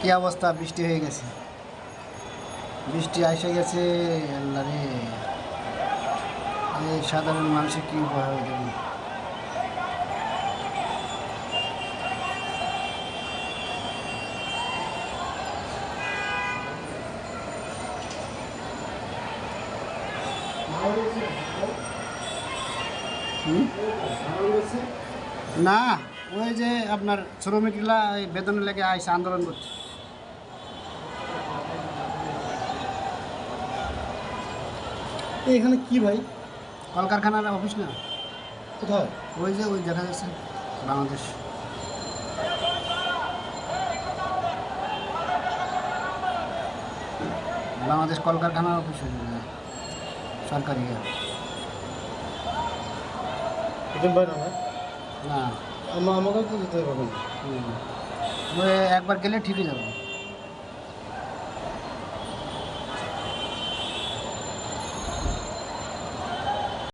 কি অবস্থা? বৃষ্টি হয়ে গেছে। বৃষ্টি এসে গেছে, আল্লাহ সাধারণ মানুষের কি উপায় হয়ে দেখুন না ওই যে আপনার শ্রমিকরা বেতন লেগে আইসে আন্দোলন করছে। এখানে কি ভাই? কলকারখানার অফিস না? কোথায়? ওই যে ওই দেখা যাচ্ছে বাংলাদেশ। বাংলাদেশ কলকারখানার অফিস। সরকারি বাইরে না না। আমা- আমাকে তো যেতে হবে একবার গেলে ঠিকই যাব।